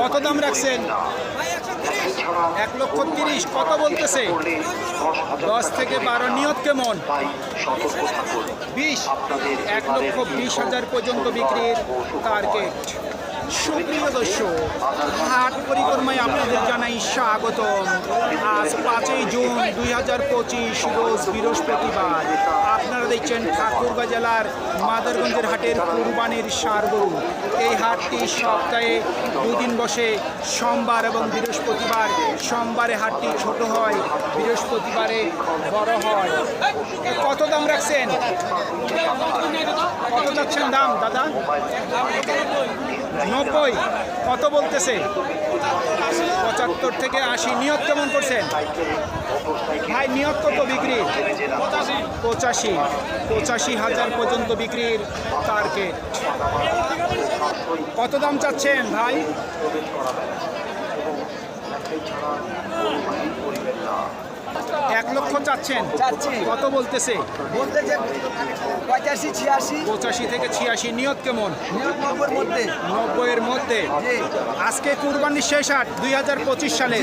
কত দাম রাখছেন? এক লক্ষ তিরিশ, কত বলতেছে? দশ থেকে বারো, নিয়ত কেমন? বিশ, এক লক্ষ বিশ হাজার পর্যন্ত বিক্রির টার্গেট। সুপ্রিয় দর্শক হাট পরিক্রমায় আপনাদের জানাই স্বাগতম। আজ পাঁচই জুন দুই হাজার পঁচিশ, রোজ বৃহস্পতিবার। আপনারা দেখছেন ঠাকুরগাঁ জেলার মাদারগঞ্জের হাটের কুরবানির সার গরু। এই হাটটি সপ্তাহে দুদিন বসে, সোমবার এবং বৃহস্পতিবার। সোমবারে হাটটি ছোট হয়, বৃহস্পতিবারে বড় হয়। কত দাম রাখছেন? কত যাচ্ছেন দাম, দাদা? নব্বই, কত বলতেছে? পঁচাত্তর থেকে আশি, নিয়ত কেমন করছেন? ভাই, নিয়ত কত বিক্রি? পঁচাশি পঁচাশি হাজার পর্যন্ত বিক্রির টার্গেট কত দাম চাচ্ছেন ভাই এক লক্ষ চাচ্ছেন? চাচ্ছি। কত বলতেছে? বলতেছে পঁচাশি ছিয়াশি। পঁচাশি থেকে ছিয়াশি নিয়ত কেমন? নিরানব্বইয়ের মধ্যে। নব্বইয়ের মধ্যে। আজকে কুরবানির শেষ আট দুই হাজার পঁচিশ সালে।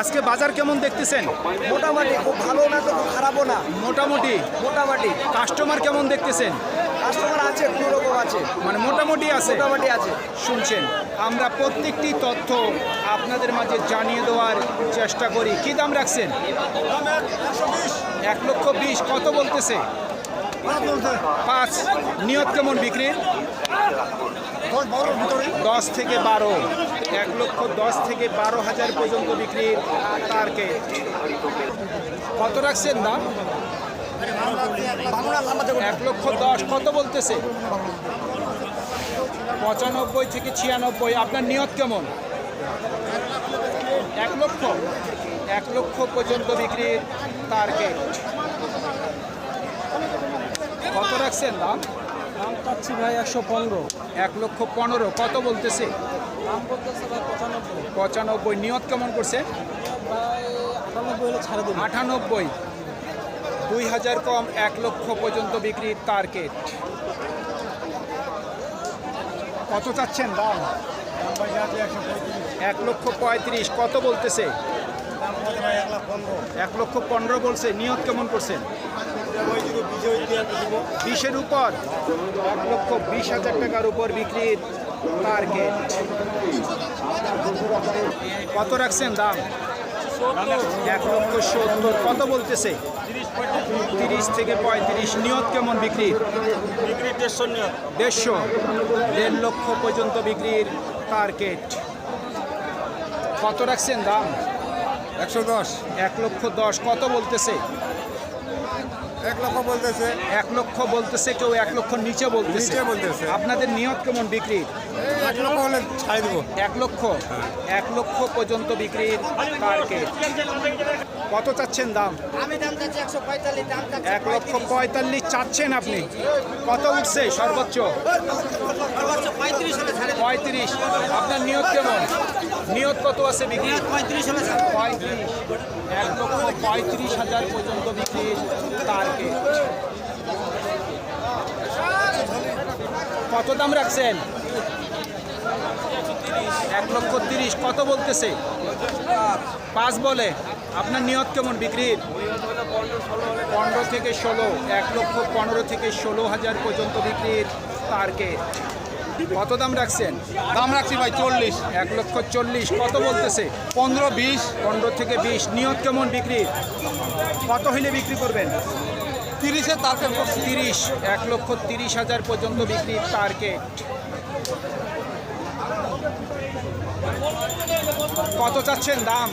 আজকে বাজার কেমন দেখতেছেন? মোটামুটি খুব ভালো না তো খুব খারাপও না। মোটামুটি। মোটামুটি। কাস্টমার কেমন দেখতেছেন? কাস্টমার আছে কোনো রকম আছে। মানে মোটামুটি আছে? মোটামুটি আছে। শুনছেন আমরা প্রত্যেকটি তথ্য আপনাদের মাঝে জানিয়ে দেওয়ার চেষ্টা করি। কি দাম রাখছেন? এক লক্ষ বিশ। কত বলতেছে? পাঁচ। নিয়ত কেমন বিক্রির দশ থেকে বারো। এক লক্ষ দশ থেকে বারো হাজার পর্যন্ত বিক্রির টার্গেট কত রাখছেন দাম? এক লক্ষ দশ কত বলতেছে? পঁচানব্বই থেকে ছিয়ানব্বই আপনার নিয়ত কেমন? এক লক্ষ এক লক্ষ পর্যন্ত বিক্রির টার্গেট কত রাখছেন দাম? দাম পাচ্ছি ভাই একশো পনেরো। এক লক্ষ পনেরো কত বলতেছে? দাম বলতেছে ভাই পঁচানব্বই। পঁচানব্বই নিয়ত কেমন করছে আটানব্বই আটানব্বই। দুই হাজার কম এক লক্ষ পর্যন্ত বিক্রির টার্গেট। কত চাচ্ছেন? দাম? এক লক্ষ পঁয়ত্রিশ। কত বলতেছে? এক লক্ষ পনেরো বলছে। নিয়ত কেমন করছেন? বিশের উপর। এক লক্ষ বিশ হাজার টাকার উপর বিক্রির টার্গেট। কত রাখছেন দাম? এক লক্ষ সত্তর। কত বলতেছে? তিরিশ থেকে পঁয়ত্রিশ। নিয়ত কেমন বিক্রির বিক্রি দেড়শো নিয়ে দেড়শো। দেড় লক্ষ পর্যন্ত বিক্রির টার্গেট কত রাখছেন দাম? একশো দশ। এক লক্ষ দশ। কত বলতেছে? এক লক্ষ বলতেছে। এক লক্ষ বলতেছে কেউ এক লক্ষ নিচে বলতেছে। বলতেছে। আপনাদের নিয়ত কেমন বিক্রির? এই এক লক্ষ হলে ছাড়ি দেবো। এক লক্ষ? এক লক্ষ পর্যন্ত বিক্রির টার্গেট কত চাচ্ছেন দাম? আমি দাম চাচ্ছি একশো পঁয়তাল্লিশ দাম এক লক্ষ পঁয়তাল্লিশ চাচ্ছেন আপনি। কত উঠছে সর্বোচ্চ? পঁয়ত্রিশ হলে পঁয়ত্রিশ। আপনার নিয়ত কেমন? নিয়ত কত আছে বিক্রি? পঁয়ত্রিশ হলে পঁয়ত্রিশ। এক লক্ষ পঁয়ত্রিশ হাজার পর্যন্ত বিক্রির টার্গেট কত দাম রাখছেন? এক লক্ষ তিরিশ। কত বলতেছে? পাঁচ বলে। আপনার নিয়ত কেমন বিক্রির? পনেরো থেকে ষোলো এক লক্ষ পনেরো থেকে ষোলো হাজার পর্যন্ত বিক্রির টার্গেট কত দাম রাখছেন? দাম রাখছি ভাই চল্লিশ। এক লক্ষ চল্লিশ কত বলতেছে? পনেরো বিশ। পনেরো থেকে বিশ নিয়ত কেমন বিক্রি কত হইলে বিক্রি করবেন? তিরিশে করছি। তিরিশ এক লক্ষ তিরিশ হাজার পর্যন্ত বিক্রির টার্গেট কত চাচ্ছেন দাম?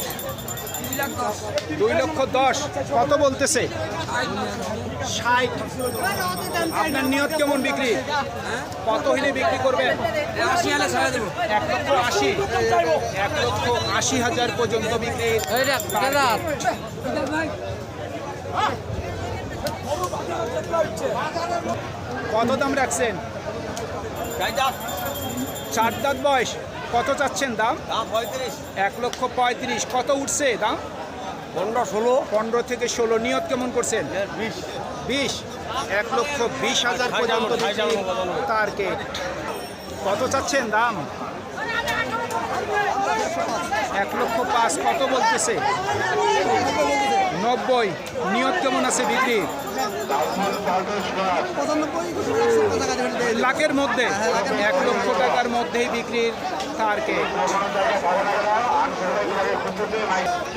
দুই লক্ষ দশ। কত বলতেছে? ষাট। আপনার নিয়ত কেমন বিক্রি? কত হইলে বিক্রি করবেন? আশি হলে ছাড়ে দেবো এক লক্ষ আশি। এক লক্ষ আশি হাজার পর্যন্ত বিক্রির কত দাম রাখছেন? চার দাঁত বয়স। কত চাচ্ছেন দাম দাম এক লক্ষ পঁয়ত্রিশ কত উঠছে দাম পনেরো ষোলো পনেরো থেকে ষোলো নিয়ত কেমন করছেন বিশ বিশ এক লক্ষ বিশ হাজার পর্যন্ত টার্গেট কত চাচ্ছেন দাম এক লক্ষ পাঁচ কত বলতেছে নব্বই নিয়ত কেমন আছে বিক্রি লাখের মধ্যে এক লক্ষ টাকার মধ্যেই বিক্রির টার্গেট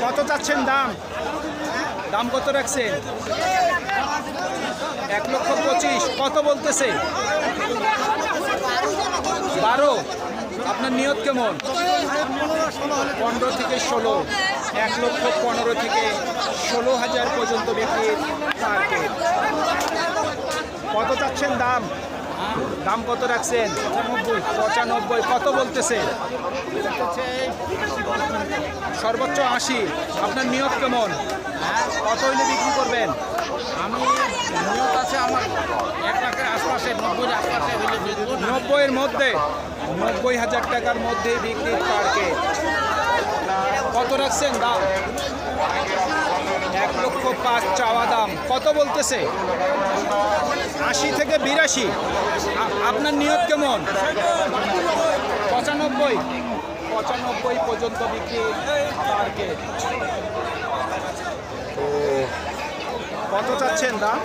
কত চাচ্ছেন দাম? দাম কত রাখছেন? এক লক্ষ পঁচিশ। কত বলতেছে? বারো। আপনার নিয়ত কেমন? পনেরো থেকে ষোলো। এক লক্ষ পনেরো থেকে ষোলো হাজার পর্যন্ত বিক্রির টার্গেট কত চাচ্ছেন দাম? দাম কত রাখছেন? পঁচানব্বই পঁচানব্বই কত বলতেছে? সর্বোচ্চ আশি আপনার নিয়ত কেমন? কত হইলে বিক্রি করবেন? আমি নিয়ত আছে আমার এক লাখের আশপাশে নব্বই আশপাশে নব্বইয়ের মধ্যে? নব্বই হাজার টাকার মধ্যে বিক্রির টার্গেট কত রাখছেন দাম? এক লক্ষ পাঁচ চাওয়া দাম। কত বলতেছে? আশি থেকে বিরাশি। আপনার নিয়ত কেমন? পঁচানব্বই। পঁচানব্বই পর্যন্ত বিক্রির টার্গেট কত চাচ্ছেন দাম?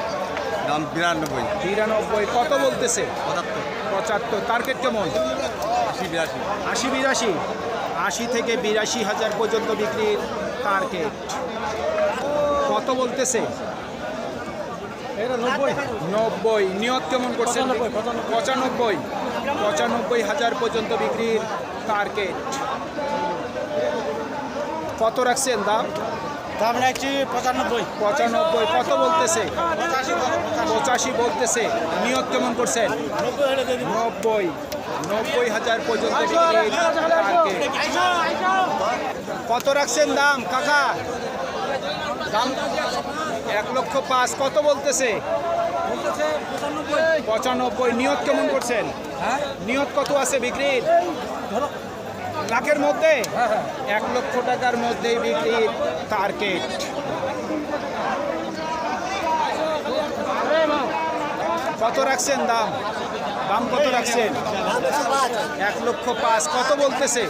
দাম বিরানব্বই। বিরানব্বই। কত বলতেছে? পঁচাত্তর। পঁচাত্তর। টার্গেট কেমন? আশি বিরাশি। আশি বিরাশি। আশি থেকে বিরাশি হাজার পর্যন্ত বিক্রির টার্গেট কত বলতেছে? নব্বই। নিয়ত কেমন করছেন? পঁচানব্বই, পঁচানব্বই। হাজার পর্যন্ত বিক্রির টার্গেট। কত রাখছেন দাম? দাম রাখছি পঁচানব্বই। পঁচানব্বই। কত বলতেছে? পঁচাশি বলতেছে। নিয়ত কেমন করছেন? নব্বই নব্বই। হাজার পর্যন্ত কত রাখছেন দাম কাকা? দাম এক লক্ষ পাঁচ কত বলতেছে? পঁচানব্বই। নিয়ত কেমন করছেন? হ্যাঁ? নিয়ত কত আছে বিক্রির? লাখের মধ্যে? হ্যাঁ হ্যাঁ। এক লক্ষ টাকার মধ্যেই বিক্রির টার্গেট। কত রাখছেন দাম? দাম কত রাখছেন? এক লক্ষ পাঁচ। কত বলতেছে?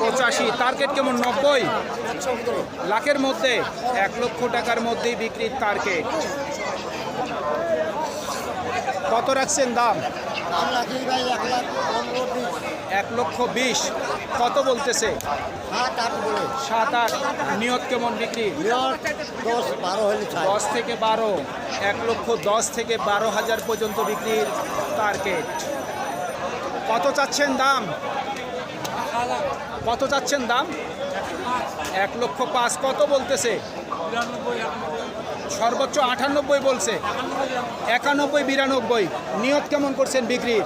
পঁচাশি। টার্গেট কেমন? নব্বই? লাখের মধ্যে। এক লক্ষ টাকার মধ্যেই বিক্রির টার্গেট। কত রাখছেন দাম? এক লক্ষ বিশ। কত বলতেছে? সাত আট নিয়ত কেমন বিক্রি? দশ থেকে বারো। এক লক্ষ দশ থেকে বারো হাজার পর্যন্ত বিক্রির টার্গেট কত চাচ্ছেন দাম? কত চাচ্ছেন দাম? এক লক্ষ পাঁচ। কত বলতেছে? সর্বোচ্চ আটানব্বই বলছে। একানব্বই বিরানব্বই। নিয়ত কেমন করছেন বিক্রির?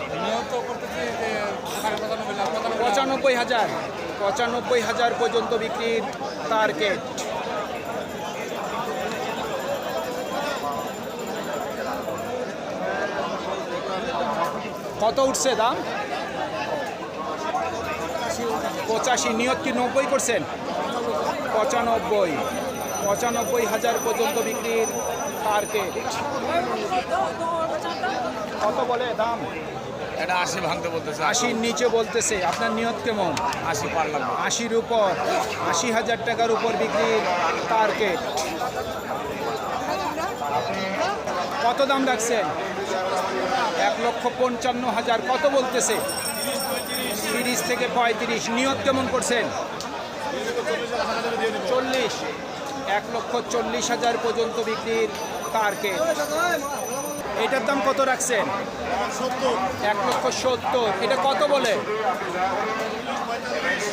পঁচানব্বই হাজার পঁচানব্বই হাজার পর্যন্ত বিক্রির টার্গেট কত উঠছে দাম? পঁচাশি, নিয়ত কি নব্বই করছেন পঁচানব্বই পঁচানব্বই হাজার পর্যন্ত বিক্রির টার্গেট কত বলে দাম? এটা আশি ভাঙতে বলতেছে। আশির নিচে বলতেছে। আপনার নিয়ত কেমন? আশি পারলাম আশির উপর। আশি হাজার টাকার উপর বিক্রির টার্গেট কত দাম রাখছেন? এক লক্ষ পঞ্চান্ন হাজার। কত বলতেছে? তিরিশ থেকে পঁয়ত্রিশ। নিয়ত কেমন করছেন? চল্লিশ। এক লক্ষ চল্লিশ হাজার পর্যন্ত বিক্রির টার্গেট এটার দাম কত রাখছেন? এক লক্ষ সত্তর। এটা কত বলে?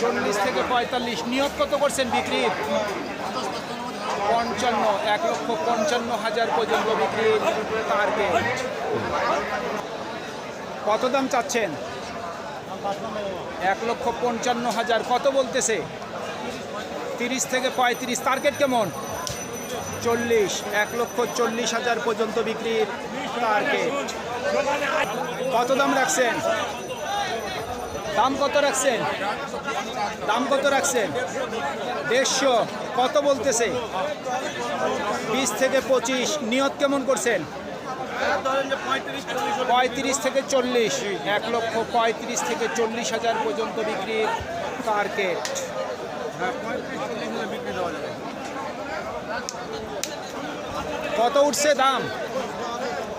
চল্লিশ থেকে পঁয়তাল্লিশ। নিয়োগ কত করছেন বিক্রির পঞ্চান্ন। এক লক্ষ পঞ্চান্ন হাজার পর্যন্ত বিক্রির টার্গেট কত দাম চাচ্ছেন? এক লক্ষ পঞ্চান্ন হাজার। কত বলতেছে? তিরিশ থেকে পঁয়ত্রিশ। টার্গেট কেমন? চল্লিশ, এক লক্ষ চল্লিশ হাজার পর্যন্ত বিক্রির টার্গেট কত দাম রাখছেন? দাম কত রাখছেন? দাম কত রাখছেন? দেড়শো, কত বলতেছে? বিশ থেকে পঁচিশ, নিয়ত কেমন করছেন? পঁয়ত্রিশ থেকে চল্লিশ, এক লক্ষ পঁয়ত্রিশ থেকে চল্লিশ হাজার পর্যন্ত বিক্রির টার্গেট পঁয়ত্রিশ চল্লিশ বিক্রি দেওয়া যাবে কত উঠছে দাম?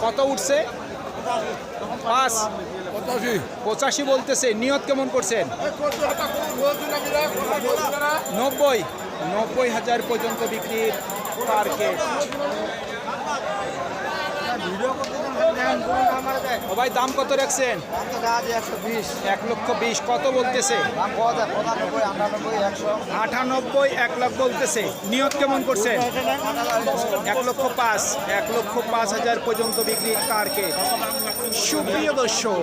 কত উঠছে? পাঁচ। পঁচাশি। বলতেছে। নিয়ত কেমন করছেন? নব্বই। নব্বই হাজার পর্যন্ত বিক্রির টার্গেট ও ভাই, দাম কত রাখছেন? এক লক্ষ বিশ। কত বলতেছে? আটানব্বই, এক লাখ বলতেছে। নিয়ত কেমন করছেন? এক লক্ষ পাঁচ, এক লক্ষ পাঁচ হাজার পর্যন্ত বিক্রি কারকে সুপ্রিয় দর্শক